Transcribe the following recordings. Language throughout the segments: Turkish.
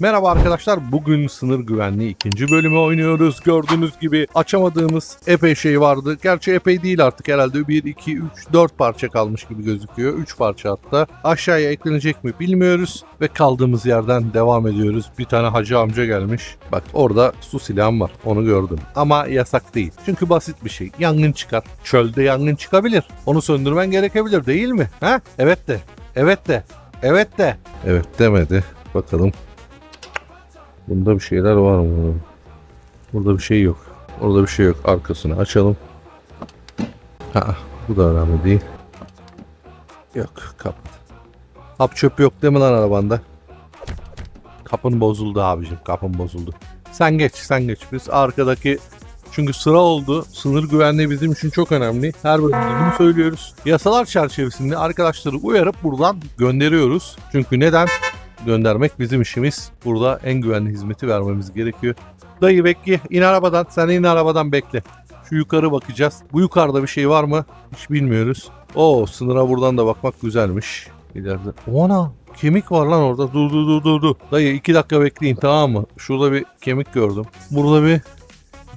Merhaba arkadaşlar. Bugün sınır güvenliği ikinci bölümü oynuyoruz. Gördüğünüz gibi açamadığımız epey şey vardı. Gerçi epey değil artık herhalde 1, 2, 3, 4 parça kalmış gibi gözüküyor. 3 parça hatta. Aşağıya eklenecek mi bilmiyoruz. Ve kaldığımız yerden devam ediyoruz. Bir tane hacı amca gelmiş. Bak orada su silahım var. Onu gördüm. Ama yasak değil. Çünkü basit bir şey. Yangın çıkar. Çölde yangın çıkabilir. Onu söndürmen gerekebilir değil mi? Ha? Evet de. Evet de. Evet de. Evet demedi. Bakalım. Bunda bir şeyler var mı? Burada bir şey yok. Orada bir şey yok. Arkasını açalım. Ha, bu da önemli değil. Yok, kapat. Hap çöp yok değil mi lan arabanda? Kapın bozuldu abicim, kapın bozuldu. Sen geç, sen geç. Biz arkadaki çünkü sıra oldu. Sınır güvenliği bizim için çok önemli. Her bölümde bunu söylüyoruz. Yasalar çerçevesinde arkadaşları uyarıp buradan gönderiyoruz. Çünkü neden? Göndermek bizim işimiz. Burada en güvenli hizmeti vermemiz gerekiyor. Dayı bekle. in arabadan. Sen in arabadan bekle. Şu yukarı bakacağız. Bu yukarıda bir şey var mı? Hiç bilmiyoruz. Oo sınıra buradan da bakmak güzelmiş. İleride. Ona kemik var lan orada. Dur dur dur dur dur. Dayı iki dakika bekleyin tamam mı? Şurada bir kemik gördüm. Burada bir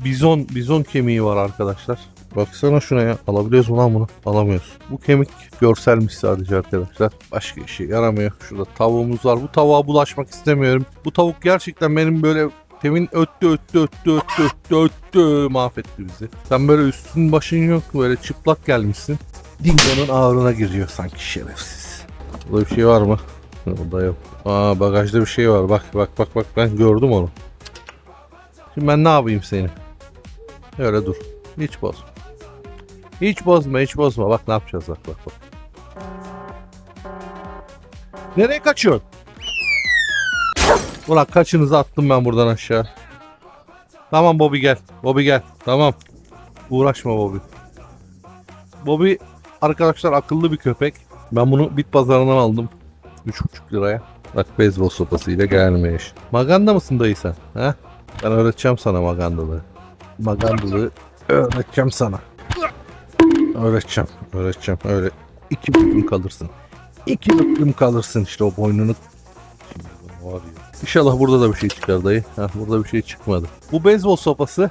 bizon bizon kemiği var arkadaşlar. Baksana şuna ya. Alabiliyoruz mu lan bunu? Alamıyoruz. Bu kemik görselmiş sadece arkadaşlar. Başka işe yaramıyor. Şurada tavuğumuz var. Bu tavuğa bulaşmak istemiyorum. Bu tavuk gerçekten benim böyle temin öttü öttü öttü öttü öttü öttü mahvetti bizi. Sen böyle üstün başın yok böyle çıplak gelmişsin. Dingo'nun ağrına giriyor sanki şerefsiz. Burada bir şey var mı? Burada yok. Aa bagajda bir şey var. Bak bak bak bak ben gördüm onu. Şimdi ben ne yapayım seni? Öyle dur. Hiç bozma. Hiç bozma, hiç bozma. Bak ne yapacağız bak bak bak. Nereye kaçıyorsun? Ulan kaçınızı attım ben buradan aşağı. Tamam Bobby gel. Bobby gel. Tamam. Uğraşma Bobby. Bobby arkadaşlar akıllı bir köpek. Ben bunu bit pazarından aldım. 3,5 liraya. Bak beyzbol sopasıyla gelmiş. Maganda mısın dayı sen? Ha? Ben öğreteceğim sana magandalığı. Magandalığı öğreteceğim sana. Öğreteceğim. Öğreteceğim. Öyle iki büklüm kalırsın. İki büklüm kalırsın işte o boynunu. Şimdi var ya. İnşallah burada da bir şey çıkar dayı. Ha, burada bir şey çıkmadı. Bu beyzbol sopası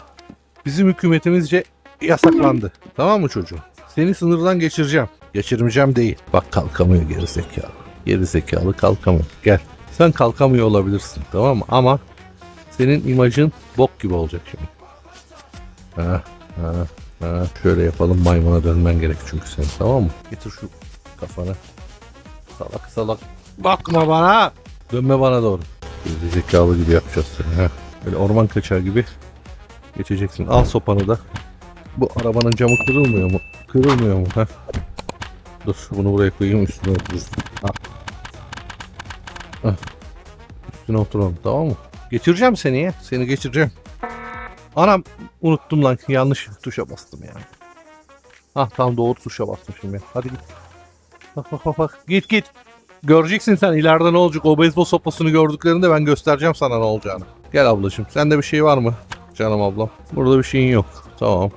bizim hükümetimizce yasaklandı. Tamam mı çocuğum? Seni sınırdan geçireceğim. Geçirmeyeceğim değil. Bak kalkamıyor geri zekalı. Geri zekalı kalkamıyor. Gel. Sen kalkamıyor olabilirsin tamam mı? Ama senin imajın bok gibi olacak şimdi. Ha, ha, ha. Şöyle yapalım maymuna dönmen gerek çünkü sen tamam mı? Getir şu kafanı. Salak salak. Bakma bana. Dönme bana doğru. Geri zekalı gibi yapacağız seni. Ha. Böyle orman kaçar gibi geçeceksin. Al sopanı da. Bu arabanın camı kırılmıyor mu? Kırılmıyor mu? Ha? Dur bunu buraya koyayım üstüne oturursun. Ha. Ha. Üstüne oturalım tamam mı? Geçireceğim seni ya. Seni geçireceğim. Anam unuttum lan yanlış tuşa bastım ya. Ah tam doğru tuşa bastım şimdi. Hadi git. Bak bak bak bak. Git git. Göreceksin sen ileride ne olacak. O beyzbol sopasını gördüklerinde ben göstereceğim sana ne olacağını. Gel ablacığım. Sende bir şey var mı? Canım ablam. Burada bir şeyin yok. Tamam.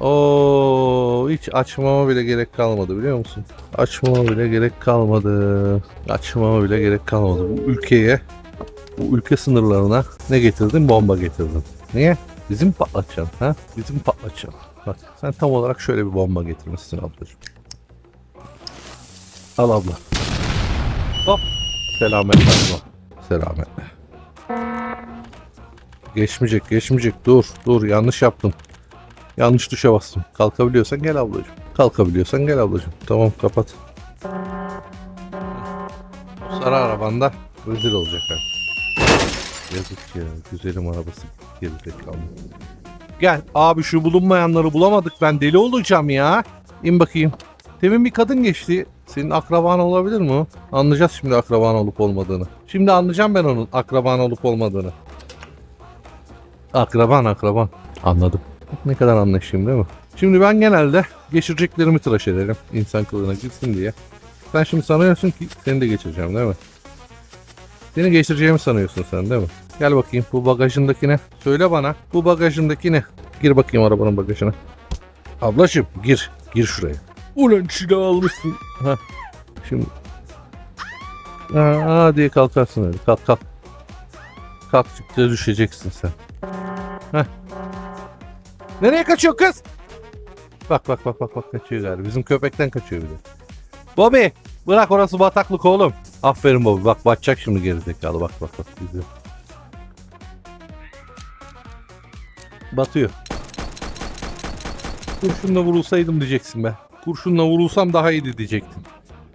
Oo, hiç açmama bile gerek kalmadı biliyor musun? Açmama bile gerek kalmadı. Açmama bile gerek kalmadı. Bu ülkeye, bu ülke sınırlarına ne getirdin? Bomba getirdin. Niye? Bizim patlatacaksın ha? Bizim patlatacaksın. Bak sen tam olarak şöyle bir bomba getirmişsin ablacığım. Al abla. Hop. Selametle abla. Selametle. Geçmeyecek, geçmeyecek. Dur, dur. Yanlış yaptım. Yanlış tuşa bastım. Kalkabiliyorsan gel ablacığım. Kalkabiliyorsan gel ablacığım. Tamam kapat. Sarı arabanda rezil olacaklar. Yazık ya. Güzelim arabası. Gerizekalı. Gel abi şu bulunmayanları bulamadık. Ben deli olacağım ya. İn bakayım. Demin bir kadın geçti. Senin akraban olabilir mi? o? Anlayacağız şimdi akraban olup olmadığını. Şimdi anlayacağım ben onun akraban olup olmadığını. Akraban akraban. Anladım. Ne kadar anlaşayım değil mi? Şimdi ben genelde geçireceklerimi tıraş ederim. insan kılığına girsin diye. Sen şimdi sanıyorsun ki seni de geçireceğim değil mi? Seni geçireceğimi sanıyorsun sen değil mi? Gel bakayım bu bagajındaki ne? Söyle bana bu bagajındaki ne? Gir bakayım arabanın bagajına. Ablacığım gir. Gir şuraya. Ulan silah almışsın. Ha. Şimdi. Ha diye kalkarsın öyle. Kalk kalk. Kalktıkça düşeceksin sen. Heh. Nereye kaçıyor kız? Bak bak bak bak bak kaçıyor galiba. Bizim köpekten kaçıyor bir de. Bobby bırak orası bataklık oğlum. Aferin Bobby bak batacak şimdi gerizekalı bak bak bak. Bizi. Batıyor. Kurşunla vurulsaydım diyeceksin be. Kurşunla vurulsam daha iyiydi diyecektin.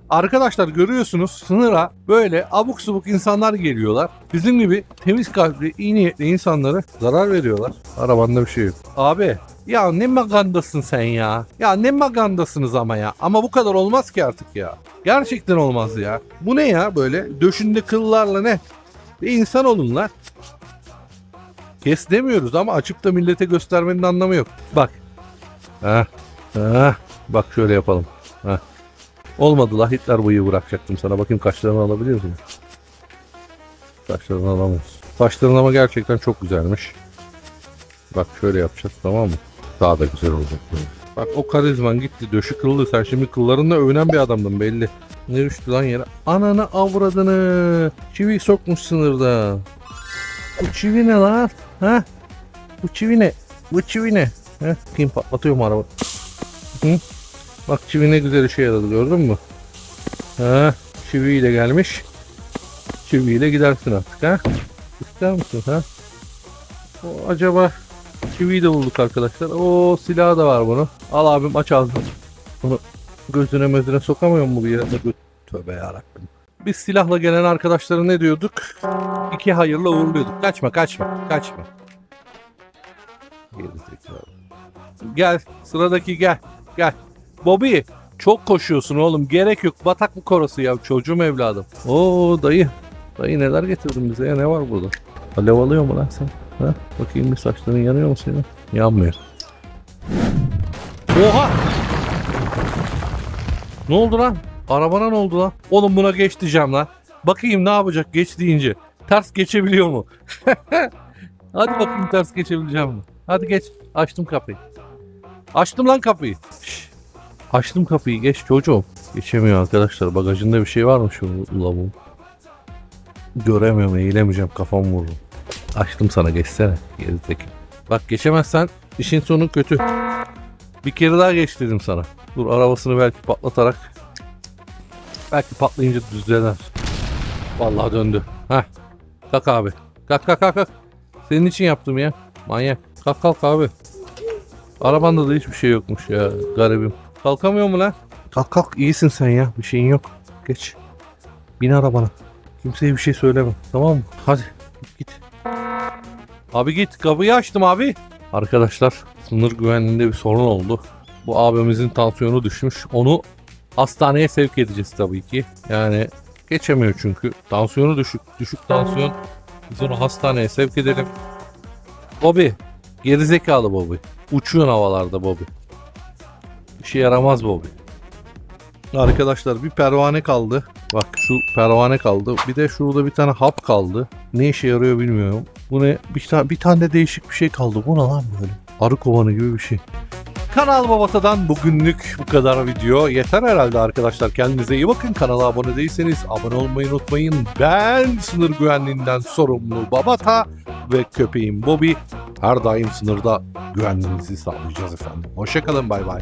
Arkadaşlar görüyorsunuz sınıra böyle abuk subuk insanlar geliyorlar. Bizim gibi temiz kalpli, iyi niyetli insanlara zarar veriyorlar. Arabanda bir şey yok. Abi ya ne magandasın sen ya. Ya ne magandasınız ama ya. Ama bu kadar olmaz ki artık ya. Gerçekten olmaz ya. Bu ne ya böyle döşünde kıllarla ne? Bir insan olun lan. Kes demiyoruz ama açıp da millete göstermenin anlamı yok. Bak. Ha. Ha. Bak şöyle yapalım. Ha. Olmadı la Hitler bıyığı bırakacaktım sana. Bakayım kaşlarını alabiliyor musun? Kaşlarını alamıyoruz. Saçların ama gerçekten çok güzelmiş. Bak şöyle yapacağız tamam mı? Daha da güzel olacak. Bak o karizman gitti döşü kıldı. Sen şimdi kıllarınla övünen bir adamdın belli. Ne düştü lan yere? Ananı avradını. Çivi sokmuş sınırda. Bu çivi ne lan? Ha? Bu çivi ne? Bu çivi ne? Ha? Kim patlatıyor mu araba? Hı? Bak çivi ne güzel işe yaradı gördün mü? Ha? Çiviyle gelmiş. Çiviyle gidersin artık ha? İster misin ha? O, acaba çiviyi de bulduk arkadaşlar. O silahı da var bunu. Al abim aç ağzını. Bunu gözüne mözüne sokamıyor mu yere? Gö- Tövbe yarabbim. Biz silahla gelen arkadaşlara ne diyorduk? İki hayırla uğurluyorduk. Kaçma kaçma kaçma. Gel sıradaki gel. Gel. Bobby çok koşuyorsun oğlum. Gerek yok. Bataklık orası ya. Çocuğum evladım. Oo dayı. Dayı neler getirdin bize ya? Ne var burada? Alev alıyor mu lan sen? Ha? Bakayım bir saçların yanıyor mu senin? Yanmıyor. Oha! Ne oldu lan? Arabana ne oldu lan? Oğlum buna geç diyeceğim lan. Bakayım ne yapacak geç deyince. Ters geçebiliyor mu? Hadi bakayım ters geçebileceğim mi? Hadi geç. Açtım kapıyı. Açtım lan kapıyı. Şş. Açtım kapıyı geç çocuğum. Geçemiyor arkadaşlar. Bagajında bir şey var mı şu lavuğun? Göremiyorum eğilemeyeceğim kafam vururum. Açtım sana geçsene. Gerizekalı. Bak geçemezsen işin sonu kötü. Bir kere daha geç dedim sana. Dur arabasını belki patlatarak. Belki patlayınca düzlenir. Vallahi döndü. Heh. Kalk abi. Kalk kalk kalk kalk. Senin için yaptım ya. Manyak. Kalk kalk abi. Arabanda da hiçbir şey yokmuş ya. Garibim. Kalkamıyor mu lan? Kalk kalk iyisin sen ya. Bir şeyin yok. Geç. Bin arabana. Kimseye bir şey söyleme. Tamam mı? Hadi git git. Abi git kapıyı açtım abi. Arkadaşlar sınır güvenliğinde bir sorun oldu. Bu abimizin tansiyonu düşmüş. Onu hastaneye sevk edeceğiz tabii ki. Yani geçemiyor çünkü. Tansiyonu düşük. Düşük tansiyon. Biz onu hastaneye sevk edelim. Bobby. Gerizekalı Bobby. Uçuyorsun havalarda Bobby. İşe yaramaz Bobby. Arkadaşlar bir pervane kaldı. Bak şu pervane kaldı. Bir de şurada bir tane hap kaldı. Ne işe yarıyor bilmiyorum. Bu ne? Bir, tane, bir tane de değişik bir şey kaldı. Bu ne lan böyle? Arı kovanı gibi bir şey. Kanal Babata'dan bugünlük bu kadar video. Yeter herhalde arkadaşlar. Kendinize iyi bakın. Kanala abone değilseniz abone olmayı unutmayın. Ben sınır güvenliğinden sorumlu Babata ve köpeğim Bobby. Her daim sınırda güvenliğinizi sağlayacağız efendim. Hoşçakalın bay bay.